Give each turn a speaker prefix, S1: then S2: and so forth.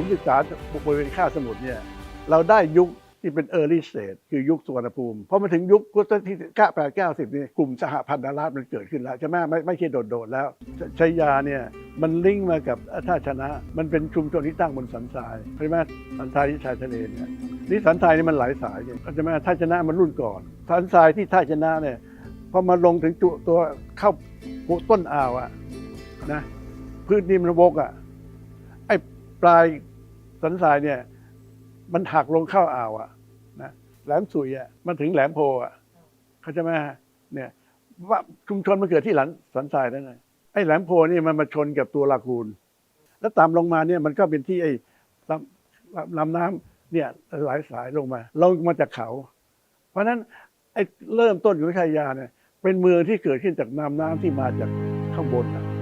S1: ผมศึกษาบริเวณข้าสมุทรเนี่ยเราได้ยุคที่เป็น early stage คือยุคสุวรรณภูมิพอมาถึงยุคพุทธที่เก้าแปดเก้าสิบนี่กลุ่มสหพันธรัฐมันเกิดขึ้นแล้วใช่ไหมไม่ไม่ใช่โดดๆแล้วชชัยยาเนี่ยมันลิงก์มากับท่าชนะ มันเป็นชุมชนที่ตั้งบนสันทรายใช่ไหมสันทรายที่ชายทะเลเนี่ยนี่สันทรายนี่มันหลายสายไงใช่ไหมท่าชนะมันรุ่นก่อน สันทรายที่ท่าชนะเนี่ยพอมาลงถึงตัวตัวเข้าต้นอ่าวอะนะพื้นนี่มันวกอะ ปลายสันทรายเนี่ย มันหักลงเข้าอ่าวอะนะแหลมสุยอะมันถึงแหลมโพอะเข้าใจไหมฮะเนี่ยว่าชุมชนมันเกิดที่หลังสันทรายนั่นไงไอ้แหลมโพนี่มันมาชนกับตัวลากูนแล้วตามลงมาเนี่ยมันก็เป็นที่ไอ้ลำลำน้ำเนี่ยหลายสายลงมาลงมาจากเขา เพราะฉะนั้นไอ้เริ่มต้นของชัยาเนี่ยเป็นเมืองที่เกิดขึ้นจากน้ำน้ำที่มาจากข้างบนนะ